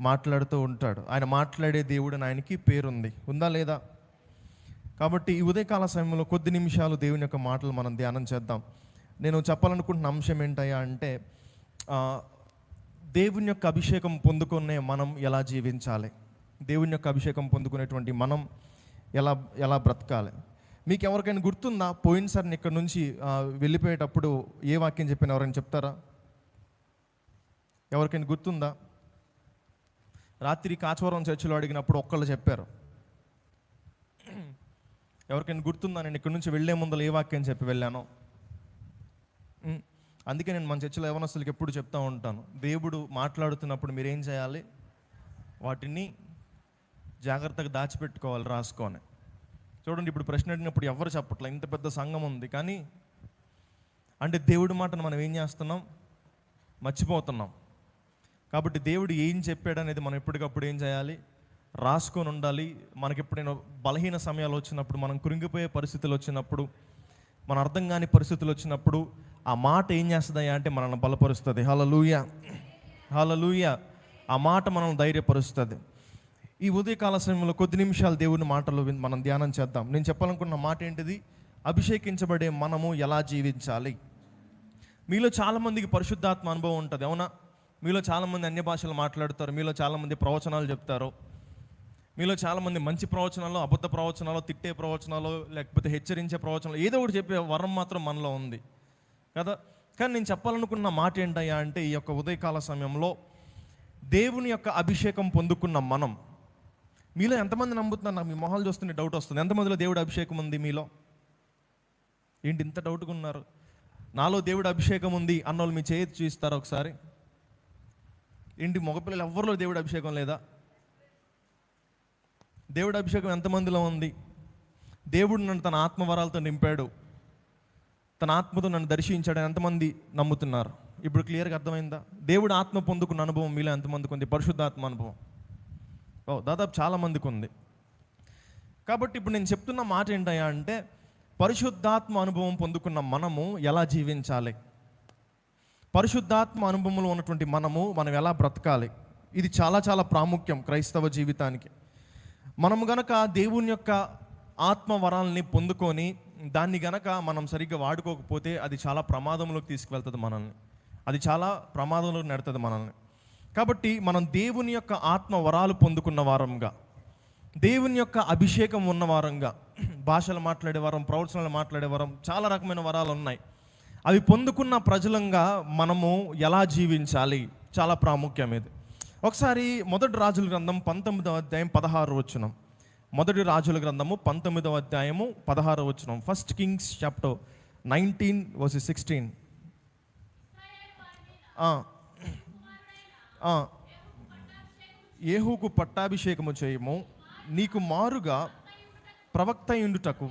మాట్లాడుతూ ఉంటాడు. ఆయన మాట్లాడే దేవుడు అని ఆయనకి పేరుంది. ఉందా లేదా? కాబట్టి ఈ ఉదయకాల సమయంలో కొద్ది నిమిషాలు దేవుని యొక్క మాటలు మనం ధ్యానం చేద్దాం. నేను చెప్పాలనుకుంటున్న అంశం ఏంటయ్యా అంటే దేవుని యొక్క అభిషేకం పొందుకునే మనం ఎలా జీవించాలి? దేవుని యొక్క అభిషేకం పొందుకునేటువంటి మనం ఎలా ఎలా బ్రతకాలి? మీకు ఎవరికైనా గుర్తుందా? పోయినసారి నేను ఇక్కడ నుంచి వెళ్ళిపోయేటప్పుడు ఏ వాక్యం చెప్పిన ఎవరైనా చెప్తారా? ఎవరికైనా గుర్తుందా? రాత్రి కాచవరం చర్చిలో అడిగినప్పుడు ఒక్కళ్ళు చెప్పారు. ఎవరికైనా గుర్తుందా? నేను ఇక్కడి నుంచి వెళ్ళే ముందర ఏ వాక్యం చెప్పి వెళ్ళాను. అందుకే నేను మన చర్చిలో యవనస్తులకి ఎప్పుడు చెప్తా ఉంటాను. దేవుడు మాట్లాడుతున్నప్పుడు మీరేం చేయాలి? వాటిని జాగ్రత్తగా దాచిపెట్టుకోవాలి రాసుకొని. చూడండి ఇప్పుడు ప్రశ్న అడిగినప్పుడు ఎవరు చెప్పట్లే? ఇంత పెద్ద సంఘం ఉంది కానీ అంటే దేవుడి మాటను మనం ఏం చేస్తున్నాం? మర్చిపోతున్నాం. కాబట్టి దేవుడు ఏం చెప్పాడు అనేది మనం ఎప్పటికప్పుడు ఏం చేయాలి? రాసుకొని ఉండాలి. మనకి ఎప్పుడైనా బలహీన సమయాలు వచ్చినప్పుడు మనం కృంగిపోయే పరిస్థితులు వచ్చినప్పుడు మన అర్థం కాని పరిస్థితులు వచ్చినప్పుడు ఆ మాట ఏం చేస్తుందా అంటే మనల్ని బలపరుస్తుంది. హలలుయ హలలుయ ఆ మాట మనల్ని ధైర్యపరుస్తుంది. ఈ ఉదయకాల సమయంలో కొద్ది నిమిషాలు దేవుని మాటలు మనం ధ్యానం చేద్దాం. నేను చెప్పాలనుకున్న మాట ఏంటిది? అభిషేకించబడే మనము ఎలా జీవించాలి? మీలో చాలామందికి పరిశుద్ధాత్మ అనుభవం ఉంటుంది అవునా? మీలో చాలామంది అన్య భాషలు మాట్లాడతారు మీలో చాలామంది ప్రవచనాలు చెప్తారు. మీలో చాలామంది మంచి ప్రవచనాలు అబద్ధ ప్రవచనాలు తిట్టే ప్రవచనాలు లేకపోతే హెచ్చరించే ప్రవచనాలు ఏదో ఒకటి చెప్పే వరం మాత్రం మనలో ఉంది. కదా? కానీ నేను చెప్పాలనుకున్న మాట ఏంటయ్యా అంటే ఈ యొక్క ఉదయకాల సమయంలో దేవుని యొక్క అభిషేకం పొందుకున్న మనం మీలో ఎంతమంది నమ్ముతున్నారు? నాకు మీ మొహాలు చూస్తుంటే డౌట్ వస్తుంది. ఎంతమందిలో దేవుడు అభిషేకం ఉంది మీలో? ఏంటి ఇంత డౌట్గా ఉన్నారు? నాలో దేవుడు అభిషేకం ఉంది అన్నోళ్ళు మీ చేతి చూస్తారా ఒకసారి? ఏంటి మగపిల్లలు ఎవరిలో దేవుడు అభిషేకం లేదా? దేవుడు అభిషేకం ఎంతమందిలో ఉంది? దేవుడు నన్ను తన ఆత్మవరాలతో నింపాడు. తన ఆత్మతో నన్ను దర్శించాడు అని ఎంతమంది నమ్ముతున్నారు? ఇప్పుడు క్లియర్గా అర్థమైందా? దేవుడు ఆత్మ పొందుకున్న అనుభవం మీలో ఎంతమందికి ఉంది? పరిశుద్ధాత్మ అనుభవం. ఓ దాదాపు చాలా మందికి ఉంది. కాబట్టి ఇప్పుడు నేను చెప్తున్న మాట ఏంటయ్యా అంటే పరిశుద్ధాత్మ అనుభవం పొందుకున్న మనము ఎలా జీవించాలి? పరిశుద్ధాత్మ అనుభవంలో ఉన్నటువంటి మనము మనం ఎలా బ్రతకాలి? ఇది చాలా చాలా ప్రాముఖ్యం క్రైస్తవ జీవితానికి. మనము గనక దేవుని యొక్క ఆత్మ వరాలని పొందుకొని దాన్ని గనక మనం సరిగ్గా వాడుకోకపోతే అది చాలా ప్రమాదంలోకి తీసుకువెళ్తుంది మనల్ని. అది చాలా ప్రమాదంలోకి నెడుతుంది మనల్ని. కాబట్టి మనం దేవుని యొక్క ఆత్మ వరాలు పొందుకున్న వారంగా దేవుని యొక్క అభిషేకం ఉన్న వారంగా భాషలు మాట్లాడేవారం ప్రవచనాలు మాట్లాడేవారం చాలా రకమైన వరాలు ఉన్నాయి. అవి పొందుకున్న ప్రజలంగా మనము ఎలా జీవించాలి? చాలా ప్రాముఖ్యం ఇది. ఒకసారి మొదటి రాజుల గ్రంథం పంతొమ్మిదవ అధ్యాయం పదహారు వచ్చినం మొదటి రాజుల గ్రంథము పంతొమ్మిదవ అధ్యాయము పదహారు వచ్చినం first kings chapter nineteen verse sixteen ఏహూకు పట్టాభిషేకము చేయము. నీకు మారుగా ప్రవక్త ఉండుటకు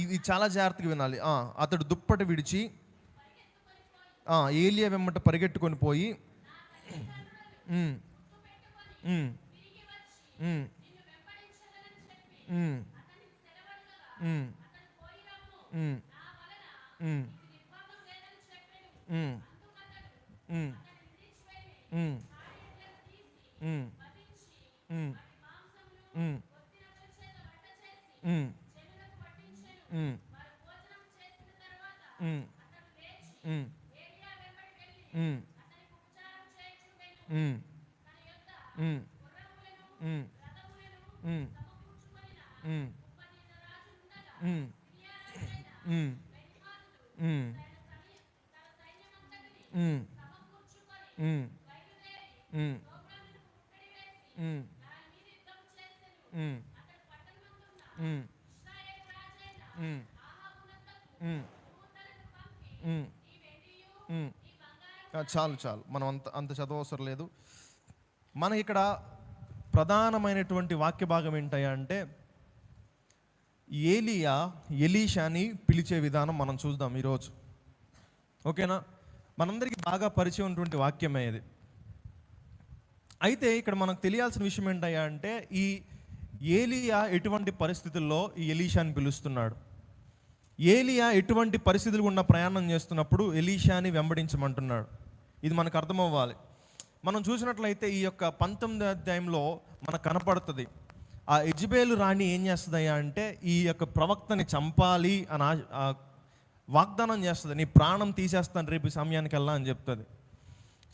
ఇది చాలా జాగ్రత్తగా వినాలి. అతడు దుప్పటి విడిచి ఏలియా వెమ్మట పరిగెట్టుకొని పోయి చాలు చాలు. మనం అంత అంత చదవవసరం లేదు. మన ఇక్కడ ప్రధానమైనటువంటి వాక్య భాగం ఏంటయ్యా అంటే ఏలియా ఎలీషాని పిలిచే విధానం మనం చూద్దాం ఈరోజు. ఓకేనా? మనందరికీ బాగా పరిచయం ఉన్నటువంటి వాక్యమే ఇది. అయితే ఇక్కడ మనకు తెలియాల్సిన విషయం ఏంటయ్యా అంటే ఈ ఏలియా ఎటువంటి పరిస్థితుల్లో ఈ ఎలీషాని పిలుస్తున్నాడు? ఏలియా ఎటువంటి పరిస్థితులు ఉన్న ప్రయాణం చేస్తున్నప్పుడు ఎలీషాని వెంబడించమంటున్నాడు? ఇది మనకు అర్థమవ్వాలి. మనం చూసినట్లయితే ఈ యొక్క పంతొమ్మిది అధ్యాయంలో మనకు కనపడుతుంది. ఆ ఎజ్బేలు రాణి ఏం చేస్తుందయ్యా అంటే ఈ యొక్క ప్రవక్తని చంపాలి అని వాగ్దానం చేస్తుంది. నీ ప్రాణం తీసేస్తాను రేపు సమయానికి సమయానికల్లా అని చెప్తుంది.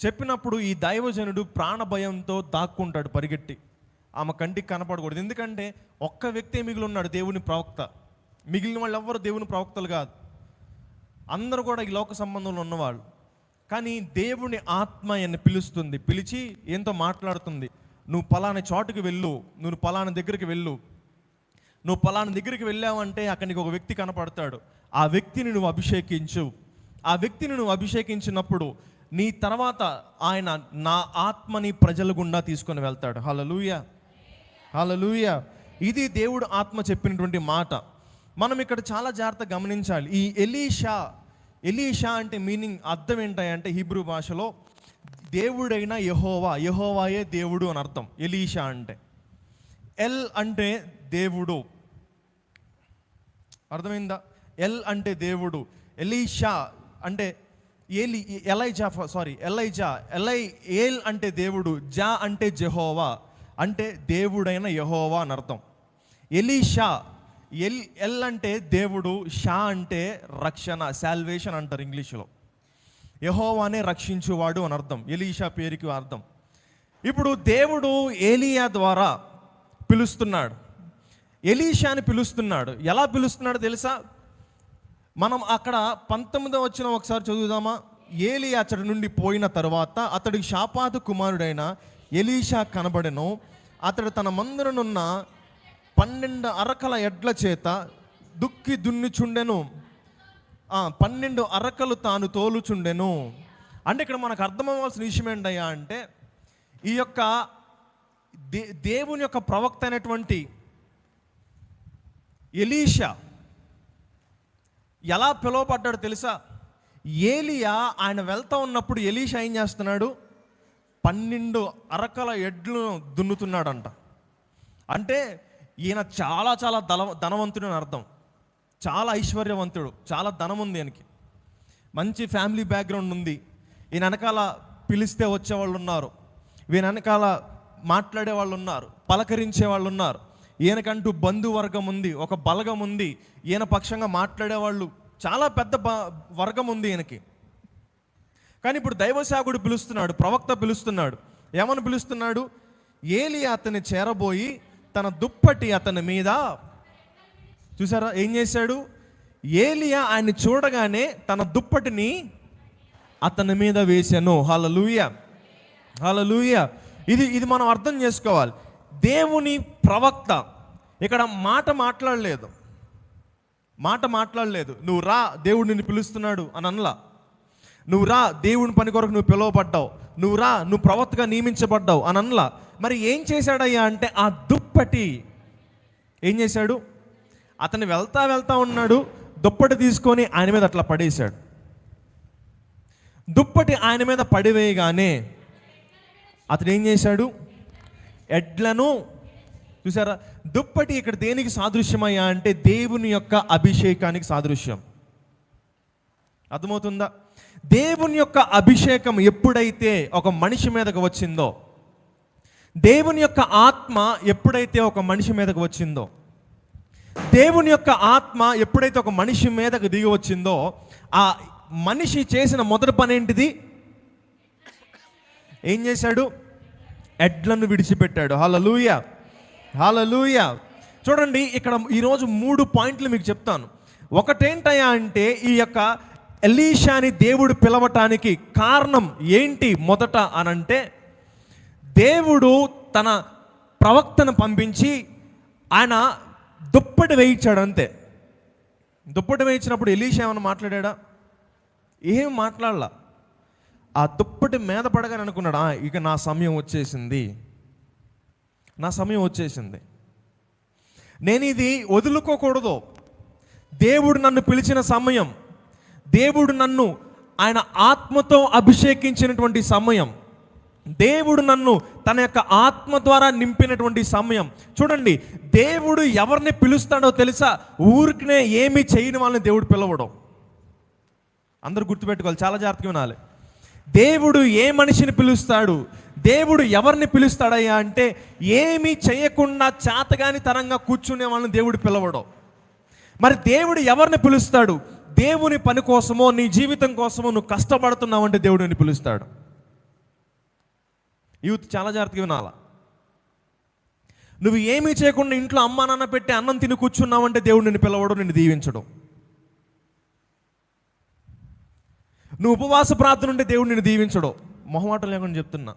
చెప్పినప్పుడు ఈ దైవజనుడు ప్రాణ భయంతో దాక్కుంటాడు పరిగెట్టి. ఆమె కంటికి కనపడకూడదు. ఎందుకంటే ఒక్క వ్యక్తే మిగిలి ఉన్నాడు దేవుని ప్రవక్త. మిగిలిన వాళ్ళు ఎవ్వరు దేవుని ప్రవక్తలు కాదు. అందరూ కూడా ఈ లోక సంబంధంలో ఉన్నవాళ్ళు. కానీ దేవుని ఆత్మ అని పిలుస్తుంది. పిలిచి ఏంతో మాట్లాడుతుంది. నువ్వు పలానా చోటుకి వెళ్ళు. నువ్వు పలానా దగ్గరికి వెళ్ళు. నువ్వు పలానా దగ్గరికి వెళ్ళావంటే అక్కడ నీకు ఒక వ్యక్తి కనపడతాడు. ఆ వ్యక్తిని నువ్వు అభిషేకించు. ఆ వ్యక్తిని నువ్వు అభిషేకించినప్పుడు నీ తర్వాత ఆయన నా ఆత్మని ప్రజల గుండా తీసుకొని వెళ్తాడు. హలలుయ హలలుయ ఇది దేవుడు ఆత్మ చెప్పినటువంటి మాట. మనం ఇక్కడ చాలా జాగ్రత్తగా గమనించాలి. ఈ ఎలీషా ఎలీషా అంటే మీనింగ్ అర్థం ఏంటంటే హీబ్రూ భాషలో దేవుడైన యహోవా యహోవాయే దేవుడు అని అర్థం. ఎలీషా అంటే. ఎల్ అంటే దేవుడు. అర్థమైందా? ఎల్ అంటే దేవుడు. ఎలీషా అంటే Eli Elijah sorry Elijah Eli El అంటే దేవుడు జా అంటే జెహోవా అంటే దేవుడైన యహోవా అని అర్థం. ఎలీషా ఎల్ ఎల్ అంటే దేవుడు షా అంటే రక్షణ శాల్వేషన్ అంటారు ఇంగ్లీష్లో. యహోవానే రక్షించువాడు అని అర్థం. ఎలీషా పేరుకి అర్థం. ఇప్పుడు దేవుడు ఏలియా ద్వారా పిలుస్తున్నాడు. ఎలీషాని పిలుస్తున్నాడు. ఎలా పిలుస్తున్నాడు తెలుసా? మనం అక్కడ పంతొమ్మిదో వచ్చిన ఒకసారి చదువుదామా? ఏలి అతడి నుండి పోయిన తర్వాత అతడికి షాపాతు కుమారుడైన ఎలీషా కనబడెను. అతడు తన మందురనున్న పన్నెండు అరకల ఎడ్ల చేత దుక్కి దున్నిచుండెను. పన్నెండు అరకలు తాను తోలుచుండెను. అంటే ఇక్కడ మనకు అర్థమవ్వాల్సిన విషయం ఏంటయ్యా అంటే ఈ యొక్క దే దేవుని యొక్క ప్రవక్త అయినటువంటి ఎలీషా ఎలా పిలువబడ్డాడు తెలుసా? ఏలియా ఆయన వెళ్తా ఉన్నప్పుడు ఎలీషా ఏం చేస్తున్నాడు? పన్నెండు అరకల ఎడ్లు దున్నుతున్నాడంట. అంటే ఈయన చాలా చాలా ధన ధనవంతుడు అని అర్థం. చాలా ఐశ్వర్యవంతుడు చాలా ధనం ఉంది ఈయనకి. మంచి ఫ్యామిలీ బ్యాక్గ్రౌండ్ ఉంది. ఈయన వెనకాల పిలిస్తే వచ్చేవాళ్ళు ఉన్నారు ఈయన వెనకాల మాట్లాడే వాళ్ళు ఉన్నారు పలకరించే వాళ్ళు ఉన్నారు ఈయనకంటూ బంధువర్గం ఉంది ఒక బలగం ఉంది. ఈయన పక్షంగా మాట్లాడే వాళ్ళు చాలా పెద్ద బ- వర్గం ఉంది ఈయనకి. కానీ ఇప్పుడు దైవశాకుడు పిలుస్తున్నాడు ప్రవక్త పిలుస్తున్నాడు. ఏమని పిలుస్తున్నాడు? ఏలి అతన్ని చేరబోయి తన దుప్పటి అతని మీద. చూసారా ఏం చేశాడు? ఏలియా ఆయన్ని చూడగానే తన దుప్పటిని అతని మీద వేశాను. హలలుయ హలలుయ ఇది ఇది మనం అర్థం చేసుకోవాలి. దేవుని ప్రవక్త ఇక్కడ మాట మాట్లాడలేదు. మాట మాట్లాడలేదు. నువ్వు రా దేవుడు నిన్ను పిలుస్తున్నాడు అని అనలా. నువ్వు రా దేవుని పని కొరకు నువ్వు పిలువబడ్డావు. నువ్వు రా నువ్వు ప్రవక్తగా నియమించబడ్డావు అని అనలా మరి ఏం చేశాడయ్యా అంటే ఆ దుప్పటి. ఏం చేశాడు? అతను వెళ్తా వెళ్తా ఉన్నాడు దుప్పటి తీసుకొని ఆయన మీద అట్లా పడేశాడు. దుప్పటి ఆయన మీద పడివేయగానే అతను ఏం చేశాడు? ఎడ్లను చూసారా? దుప్పటి ఇక్కడ దేనికి సాదృశ్యమయ్యా అంటే దేవుని యొక్క అభిషేకానికి సాదృశ్యం. అర్థమవుతుందా? దేవుని యొక్క అభిషేకం ఎప్పుడైతే ఒక మనిషి మీదకు వచ్చిందో దేవుని యొక్క ఆత్మ ఎప్పుడైతే ఒక మనిషి మీదకు వచ్చిందో దేవుని యొక్క ఆత్మ ఎప్పుడైతే ఒక మనిషి మీదకు దిగి వచ్చిందో ఆ మనిషి చేసిన మొదటి పని ఏంటిది? ఏం చేశాడు? ఎడ్లను విడిచిపెట్టాడు. హలలుయ హలలుయ చూడండి ఇక్కడ ఈరోజు మూడు పాయింట్లు మీకు చెప్తాను. ఒకటేంటయా అంటే ఈ యొక్క ఎలీషాని దేవుడు పిలవటానికి కారణం ఏంటి మొదట అనంటే దేవుడు తన ప్రవక్తను పంపించి ఆయన దుప్పటి వేయించాడు అంతే దుప్పటి వేయించినప్పుడు ఎలీషా ఏమైనా మాట్లాడా ఏం మాట్లాడలా? ఆ దుప్పటి మీద పడగానే అనుకున్నాడు ఇక నా సమయం వచ్చేసింది. నా సమయం వచ్చేసింది. నేను ఇది వదులుకోకూడదు. దేవుడు నన్ను పిలిచిన సమయం దేవుడు నన్ను ఆయన ఆత్మతో అభిషేకించినటువంటి సమయం. దేవుడు నన్ను తన యొక్క ఆత్మ ద్వారా నింపినటువంటి సమయం. చూడండి దేవుడు ఎవరిని పిలుస్తాడో తెలుసా? ఊరికినే ఏమి చేయని వాళ్ళని దేవుడు పిలవడం. అందరూ గుర్తుపెట్టుకోవాలి చాలా జాగ్రత్తగా వినాలి. దేవుడు ఏ మనిషిని పిలుస్తాడు? దేవుడు ఎవరిని పిలుస్తాడయ్యా అంటే ఏమీ చేయకుండా చేతగాని తరంగా కూర్చునే వాళ్ళని దేవుడు పిలవడం. మరి దేవుడు ఎవరిని పిలుస్తాడు? దేవుని పని కోసమో నీ జీవితం కోసమో నువ్వు కష్టపడుతున్నావంటే దేవుడిని పిలుస్తాడు. యూత్ చాలా జాగ్రత్తగా వినాలా? నువ్వు ఏమీ చేయకుండా ఇంట్లో అమ్మా నాన్న పెట్టి అన్నం తిని కూర్చున్నావంటే దేవుడు నిన్ను పిలవడం నిన్ను దీవించడం. నువ్వు ఉపవాస ప్రార్థన ఉంటే దేవుడు నిన్ను దీవించడు. మొహమాటం లేకుండా చెప్తున్నా.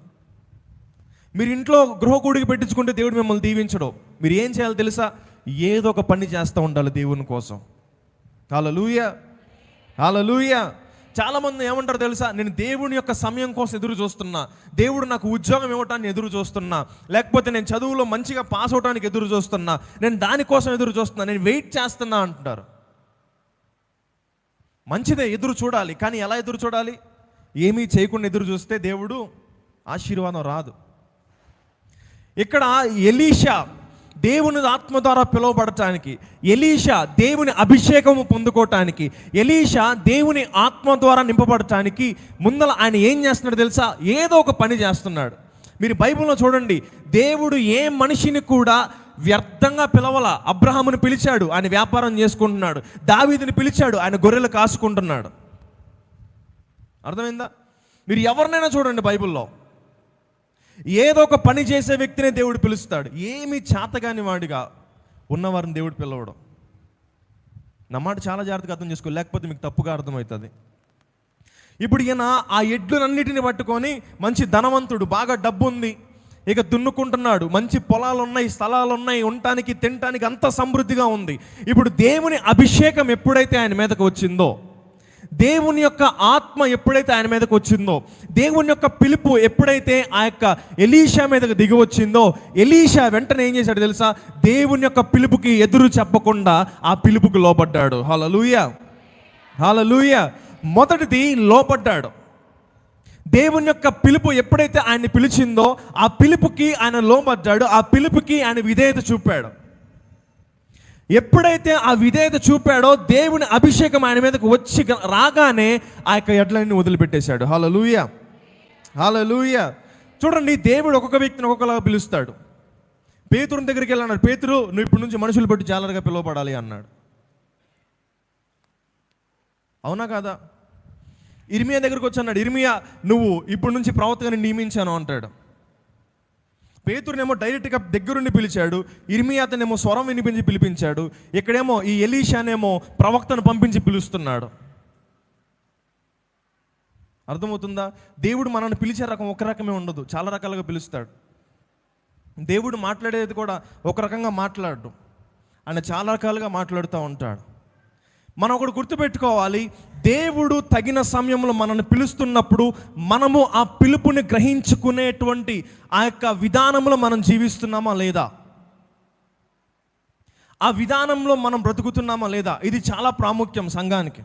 మీరు ఇంట్లో గృహకూడికి పెట్టించుకుంటే దేవుడు మిమ్మల్ని దీవించడు. మీరు ఏం చేయాలో తెలుసా? ఏదో ఒక పని చేస్తూ ఉండాలి దేవుని కోసం. చాలా లూయా చాలా చాలామంది ఏమంటారు తెలుసా? నేను దేవుని యొక్క సమయం కోసం ఎదురు చూస్తున్నా. దేవుడు నాకు ఉద్యోగం ఇవ్వటాన్ని ఎదురు చూస్తున్నా. లేకపోతే నేను చదువులో మంచిగా పాస్ అవడానికి ఎదురు చూస్తున్నా. నేను దానికోసం ఎదురు చూస్తున్నా. నేను వెయిట్ చేస్తున్నా అంటున్నారు. మంచిదే ఎదురు చూడాలి. కానీ ఎలా ఎదురు చూడాలి? ఏమీ చేయకుండా ఎదురు చూస్తే దేవుడు ఆశీర్వాదం రాదు. ఇక్కడ ఎలీషా దేవుని ఆత్మ ద్వారా పిలువబడటానికి ఎలీషా దేవుని అభిషేకము పొందుకోవటానికి ఎలీషా దేవుని ఆత్మ ద్వారా నింపబడటానికి ముందల ఆయన ఏం చేస్తున్నాడు తెలుసా? ఏదో ఒక పని చేస్తున్నాడు. మీరు బైబిల్లో చూడండి దేవుడు ఏ మనిషిని కూడా వ్యర్థంగా పిలవల. అబ్రహాముని పిలిచాడు ఆయన వ్యాపారం చేసుకుంటున్నాడు. దావీదిని పిలిచాడు ఆయన గొర్రెలు కాసుకుంటున్నాడు. అర్థమైందా? మీరు ఎవరినైనా చూడండి బైబిల్లో. ఏదో ఒక పని చేసే వ్యక్తినే దేవుడు పిలుస్తాడు. ఏమి చేతగాని వాడిగా ఉన్నవారిని దేవుడు పిలవడం. నా మాట చాలా జాగ్రత్తగా అర్థం చేసుకో లేకపోతే మీకు తప్పుగా అర్థమవుతుంది. ఇప్పుడు ఈయన ఆ ఎడ్లునన్నిటిని పట్టుకొని మంచి ధనవంతుడు బాగా డబ్బు ఉంది ఇక దున్నుకుంటున్నాడు. మంచి పొలాలు ఉన్నాయి స్థలాలు ఉన్నాయి ఉండటానికి తినటానికి అంత సమృద్ధిగా ఉంది. ఇప్పుడు దేవుని అభిషేకం ఎప్పుడైతే ఆయన మీదకు వచ్చిందో దేవుని యొక్క ఆత్మ ఎప్పుడైతే ఆయన మీదకి వచ్చిందో దేవుని యొక్క పిలుపు ఎప్పుడైతే ఆ యొక్క ఎలీషా మీదకి దిగి వచ్చిందో ఎలీషా వెంటనే ఏం చేశాడు తెలుసా? దేవుని యొక్క పిలుపుకి ఎదురు చెప్పకుండా ఆ పిలుపుకి లోపడ్డాడు హలలుయ హలలుయ మొదటిది లోపడ్డాడు దేవుని యొక్క పిలుపు ఎప్పుడైతే ఆయన్ని పిలిచిందో ఆ పిలుపుకి ఆయన లోపడ్డాడు ఆ పిలుపుకి ఆయన విధేయత చూపాడు. ఎప్పుడైతే ఆ విధేయత చూపాడో దేవుని అభిషేకం ఆయన మీదకు వచ్చి రాగానే ఆ యొక్క ఎడ్లన్నీ వదిలిపెట్టేశాడు. హలో లూయ హలో లూయ చూడండి దేవుడు ఒక్కొక్క వ్యక్తిని ఒక్కొక్కలాగా పిలుస్తాడు. పేతురుని దగ్గరికి వెళ్ళి అన్నాడు పేతురు నువ్వు ఇప్పటి నుంచి మనుషులు పట్టి జాలరుగా పిలువబడాలి అన్నాడు. అవునా కాదా? ఇర్మియా దగ్గరికి వచ్చి అన్నాడు ఇర్మియా నువ్వు ఇప్పటి నుంచి ప్రవక్తని నియమించాను అంటాడు. పేతురునేమో డైరెక్ట్గా దగ్గరుండి పిలిచాడు ఇర్మియాతనేమో స్వరం వినిపించి పిలిపించాడు ఇక్కడేమో ఈ ఎలీషానేమో ప్రవక్తను పంపించి పిలుస్తున్నాడు. అర్థమవుతుందా? దేవుడు మనల్ని పిలిచే రకం ఒక రకమే ఉండదు చాలా రకాలుగా పిలుస్తాడు. దేవుడు మాట్లాడేది కూడా ఒక రకంగా మాట్లాడు ఆయన చాలా రకాలుగా మాట్లాడుతూ ఉంటాడు. మనం ఒకటి గుర్తుపెట్టుకోవాలి. దేవుడు తగిన సమయంలో మనల్ని పిలుస్తున్నప్పుడు మనము ఆ పిలుపుని గ్రహించుకునేటువంటి ఆ యొక్క విధానంలో మనం జీవిస్తున్నామా లేదా? ఆ విధానంలో మనం బ్రతుకుతున్నామా లేదా? ఇది చాలా ప్రాముఖ్యం సంఘానికి.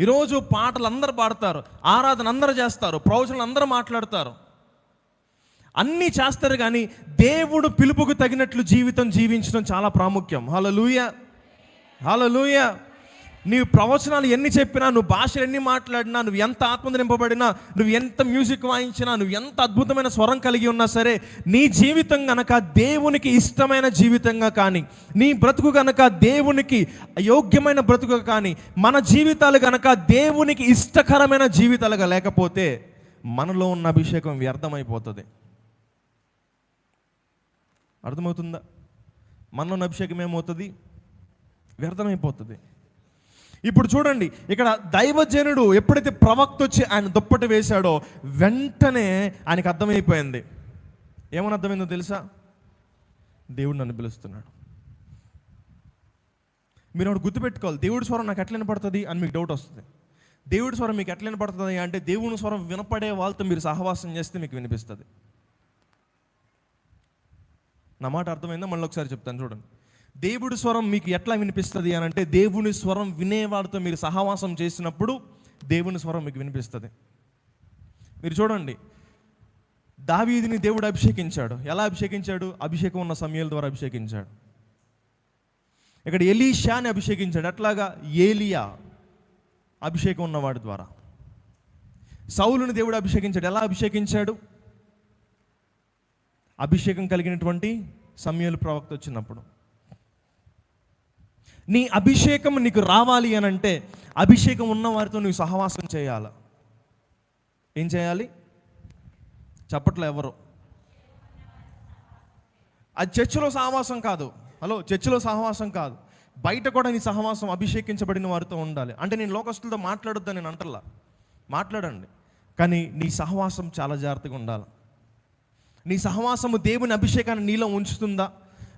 ఈరోజు పాటలు అందరు పాడతారు ఆరాధన అందరు చేస్తారు ప్రవచనలు అందరూ మాట్లాడతారు. అన్నీ చేస్తారు కానీ దేవుడు పిలుపుకు తగినట్లు జీవితం జీవించడం చాలా ప్రాముఖ్యం. హలలుయ హలలుయ నీవు ప్రవచనాలు ఎన్ని చెప్పినా నువ్వు భాషలు ఎన్ని మాట్లాడినా నువ్వు ఎంత ఆత్మ నింపబడినా నువ్వు ఎంత మ్యూజిక్ వాయించినా నువ్వు ఎంత అద్భుతమైన స్వరం కలిగి ఉన్నా సరే నీ జీవితం గనక దేవునికి ఇష్టమైన జీవితంగా కానీ నీ బ్రతుకు గనక దేవునికి యోగ్యమైన బ్రతుకు కానీ మన జీవితాలు గనక దేవునికి ఇష్టకరమైన జీవితాలుగా లేకపోతే మనలో ఉన్న అభిషేకం వ్యర్థమైపోతుంది. అర్థమవుతుందా? మనలో ఉన్న అభిషేకం ఏమవుతుంది? వ్యర్థమైపోతుంది. ఇప్పుడు చూడండి ఇక్కడ దైవజనుడు ఎప్పుడైతే ప్రవక్త వచ్చి ఆయన దుప్పటి వేశాడో వెంటనే ఆయనకు అర్థమైపోయింది. ఏమని అర్థమైందో తెలుసా? దేవుడు నన్ను పిలుస్తున్నాడు. మీరు ఒకటి గుర్తుపెట్టుకోవాలి దేవుడి స్వరం నాకు ఎట్లా వినపడుతుంది అని మీకు డౌట్ వస్తుంది. దేవుడి స్వరం మీకు ఎట్లా వినపడుతుంది అంటే దేవుని స్వరం వినపడే వాళ్ళతో మీరు సహవాసం చేస్తే మీకు వినిపిస్తుంది. నా మాట అర్థమైందా? మళ్ళీ ఒకసారి చెప్తాను చూడండి. దేవుడి స్వరం మీకు ఎట్లా వినిపిస్తుంది అని అంటే దేవుని స్వరం వినేవాడితో మీరు సహవాసం చేసినప్పుడు దేవుని స్వరం మీకు వినిపిస్తుంది. మీరు చూడండి దావీదిని దేవుడు అభిషేకించాడు. ఎలా అభిషేకించాడు? అభిషేకం ఉన్న సమయాల ద్వారా అభిషేకించాడు. ఇక్కడ ఎలీషాని అభిషేకించాడు. అట్లాగా ఏలియా అభిషేకం ఉన్నవాడి ద్వారా. సౌలుని దేవుడు అభిషేకించాడు. ఎలా అభిషేకించాడు? అభిషేకం కలిగినటువంటి సమయాలు ప్రవక్త వచ్చినప్పుడు. నీ అభిషేకం నీకు రావాలి అని అంటే అభిషేకం ఉన్న వారితో నువ్వు సహవాసం చేయాల. ఏం చేయాలి? చెప్పట్లో ఎవరు? అది చర్చిలో సహవాసం కాదు. హలో చర్చిలో సహవాసం కాదు. బయట కూడా నీ సహవాసం అభిషేకించబడిన వారితో ఉండాలి. అంటే నేను లోకస్తులతో మాట్లాడొద్దని నేను అంటల్లా మాట్లాడండి. కానీ నీ సహవాసం చాలా జాగ్రత్తగా ఉండాలి. నీ సహవాసము దేవుని అభిషేకాన్ని నీలో ఉంచుతుందా?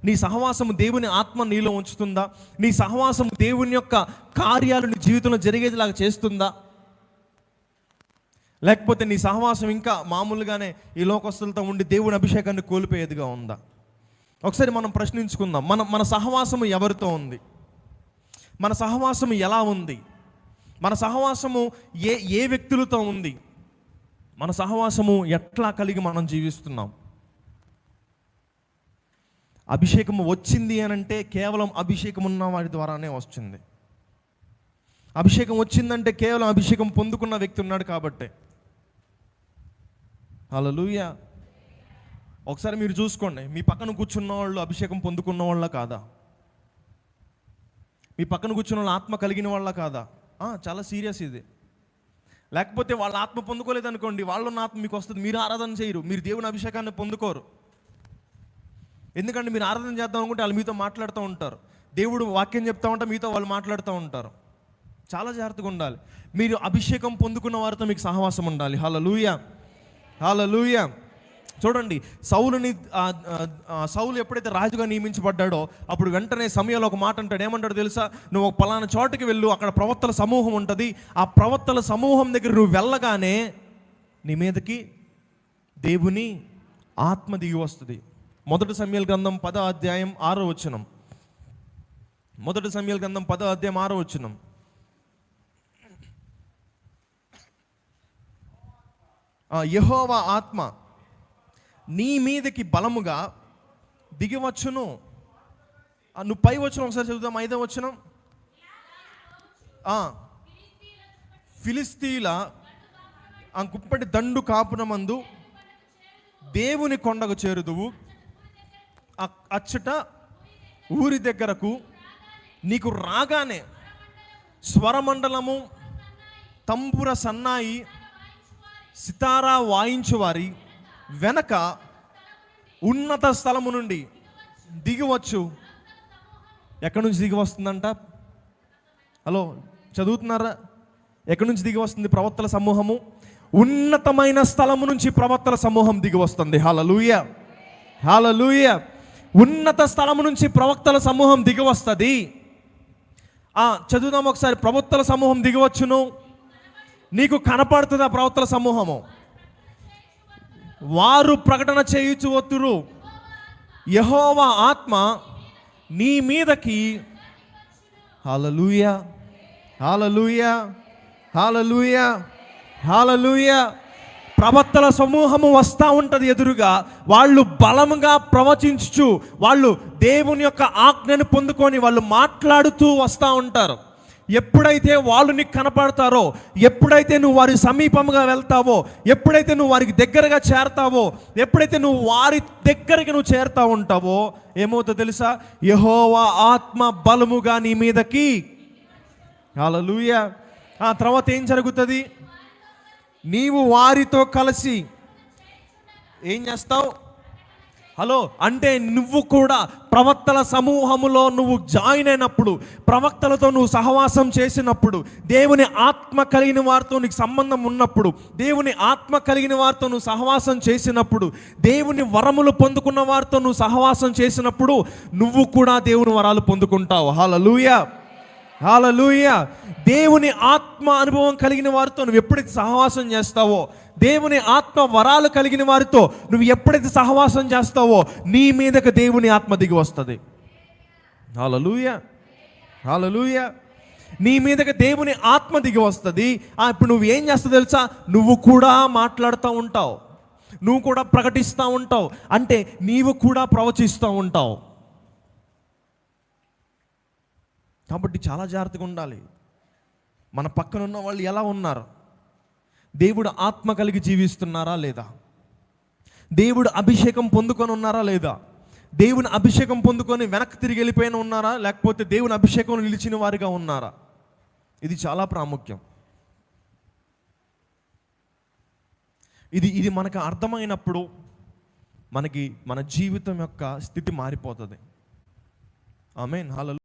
నీ సహవాసము దేవుని ఆత్మ నీలో ఉంచుతుందా? నీ సహవాసము దేవుని యొక్క కార్యాలు నీ జీవితంలో జరిగేదిలాగా చేస్తుందా? లేకపోతే నీ సహవాసం ఇంకా మామూలుగానే ఈ లోకస్తులతో ఉండి దేవుని అభిషేకాన్ని కోల్పోయేదిగా ఉందా? ఒకసారి మనం ప్రశ్నించుకుందాం. మన మన సహవాసము ఎవరితో ఉంది? మన సహవాసము ఎలా ఉంది? మన సహవాసము ఏ ఏ వ్యక్తులతో ఉంది? మన సహవాసము ఎట్లా కలిగి మనం జీవిస్తున్నాం? అభిషేకం వచ్చింది అని అంటే కేవలం అభిషేకం ఉన్న వారి ద్వారానే వస్తుంది. అభిషేకం వచ్చిందంటే కేవలం అభిషేకం పొందుకున్న వ్యక్తి ఉన్నాడు కాబట్టే. లూయ ఒకసారి మీరు చూసుకోండి. మీ పక్కన కూర్చున్న వాళ్ళు అభిషేకం పొందుకున్న వాళ్ళ కాదా? మీ పక్కన కూర్చున్న వాళ్ళు ఆత్మ కలిగిన వాళ్ళ కాదా? చాలా సీరియస్ ఇది. లేకపోతే వాళ్ళ ఆత్మ పొందుకోలేదు అనుకోండి వాళ్ళన్న ఆత్మ మీకు వస్తుంది. మీరు ఆరాధన చేయరు. మీరు దేవుని అభిషేకాన్ని పొందుకోరు. ఎందుకంటే మీరు ఆరాధన చేద్దాం అనుకుంటే వాళ్ళు మీతో మాట్లాడుతూ ఉంటారు. దేవుడు వాక్యం చెప్తా ఉంటే మీతో వాళ్ళు మాట్లాడుతూ ఉంటారు. చాలా జాగ్రత్తగా ఉండాలి. మీరు అభిషేకం పొందుకున్న వారితో మీకు సహవాసం ఉండాలి. హల్లెలూయ. లూయ చూడండి సౌలుని సౌలు ఎప్పుడైతే రాజుగా నియమించబడ్డాడో అప్పుడు వెంటనే సమయంలో ఒక మాట అంటాడు. ఏమంటాడు తెలుసా? నువ్వు ఒక పలానా చోటుకి వెళ్ళు అక్కడ ప్రవక్తల సమూహం ఉంటుంది. ఆ ప్రవక్తల సమూహం దగ్గర నువ్వు వెళ్ళగానే నీ మీదకి దేవుని ఆత్మ దిగి వస్తుంది. మొదటి సమయాల గ్రంథం పద అధ్యాయం ఆరో వచనం. మొదటి సమయాల గ్రంథం పద అధ్యాయం ఆరో వచనం. యహోవా ఆత్మ నీ మీదకి బలముగా దిగివచ్చును. ఆ, నువ్వు పై వచ్చిన ఒకసారి చదువుదాం ఐదో వచనం? ఆ, ఫిలిస్తీల ఆ గుప్పటి దండు కాపున మందు దేవుని కొండకు చేరుదువు. అచ్చట ఊరి దగ్గరకు నీకు రాగానే స్వరమండలము తంబుర సన్నాయి సితారా వాయించువారి వెనక ఉన్నత స్థలము నుండి దిగివచ్చు ఎక్కడి నుంచి దిగి వస్తుందంట? హలో చదువుతున్నారా? ఎక్కడి నుంచి దిగి వస్తుంది ప్రవక్తల సమూహము? ఉన్నతమైన స్థలము నుంచి ప్రవక్తల సమూహం దిగి వస్తుంది. హాలలుయ హాలలుయ ఉన్నత స్థలము నుంచి ప్రవక్తల సమూహం దిగి వస్తుంది ఆ, చదువుదాం ఒకసారి. ప్రవక్తల సమూహం దిగివచ్చును. నీకు కనపడుతుంది ఆ ప్రవక్తల సమూహము? వారు ప్రకటన చేయుచు వత్తురు. యహోవా ఆత్మ నీ మీదకి హాలలుయ. హాలలుయ. హాలలుయ. హాలలుయ. ప్రవక్తల సమూహము వస్తూ ఉంటుంది ఎదురుగా. వాళ్ళు బలముగా ప్రవచించు వాళ్ళు దేవుని యొక్క ఆజ్ఞను పొందుకొని వాళ్ళు మాట్లాడుతూ వస్తూ ఉంటారు. ఎప్పుడైతే వాళ్ళు నీకు కనపడతారో ఎప్పుడైతే నువ్వు వారి సమీపంగా వెళ్తావో ఎప్పుడైతే నువ్వు వారికి దగ్గరగా చేరతావో ఎప్పుడైతే నువ్వు వారి దగ్గరికి నువ్వు చేరుతా ఉంటావో ఏమవుతుందో తెలుసా? యహోవా ఆత్మ బలముగా నీ మీదకి. అలా లూయ ఆ తర్వాత ఏం జరుగుతుంది? నీవు వారితో కలిసి ఏం చేస్తావు? హలో అంటే నువ్వు కూడా ప్రవక్తల సమూహములో నువ్వు జాయిన్ అయినప్పుడు ప్రవక్తలతో నువ్వు సహవాసం చేసినప్పుడు దేవుని ఆత్మ కలిగిన వారితో నీకు సంబంధం ఉన్నప్పుడు దేవుని ఆత్మ కలిగిన వారితో నువ్వు సహవాసం చేసినప్పుడు దేవుని వరములు పొందుకున్న వారితో నువ్వు సహవాసం చేసినప్పుడు నువ్వు కూడా దేవుని వరాలు పొందుకుంటావు. హల్లెలూయా. హాలలుయ దేవుని ఆత్మ అనుభవం కలిగిన వారితో నువ్వు ఎప్పుడైతే సహవాసం చేస్తావో దేవుని ఆత్మ వరాలు కలిగిన వారితో నువ్వు ఎప్పుడైతే సహవాసం చేస్తావో నీ మీదకి దేవుని ఆత్మ దిగి వస్తుంది. హాలలుయ హాలలుయ నీ మీదకి దేవుని ఆత్మ దిగి వస్తుంది. ఇప్పుడు నువ్వు ఏం చేస్తావు తెలుసా? నువ్వు కూడా మాట్లాడుతూ ఉంటావు. నువ్వు కూడా ప్రకటిస్తూ ఉంటావు. అంటే నీవు కూడా ప్రవచిస్తూ ఉంటావు. కాబట్టి చాలా జాగ్రత్తగా ఉండాలి. మన పక్కన ఉన్న వాళ్ళు ఎలా ఉన్నారు? దేవుడు ఆత్మ కలిగి జీవిస్తున్నారా లేదా? దేవుడు అభిషేకం పొందుకొని ఉన్నారా లేదా? దేవుని అభిషేకం పొందుకొని వెనక్కి తిరిగి వెళ్ళిపోయిన ఉన్నారా? లేకపోతే దేవుని అభిషేకం నిలిచిన వారిగా ఉన్నారా? ఇది చాలా ప్రాముఖ్యం. ఇది ఇది మనకు అర్థమైనప్పుడు మనకి మన జీవితం యొక్క స్థితి మారిపోతుంది. ఆమె నాలలో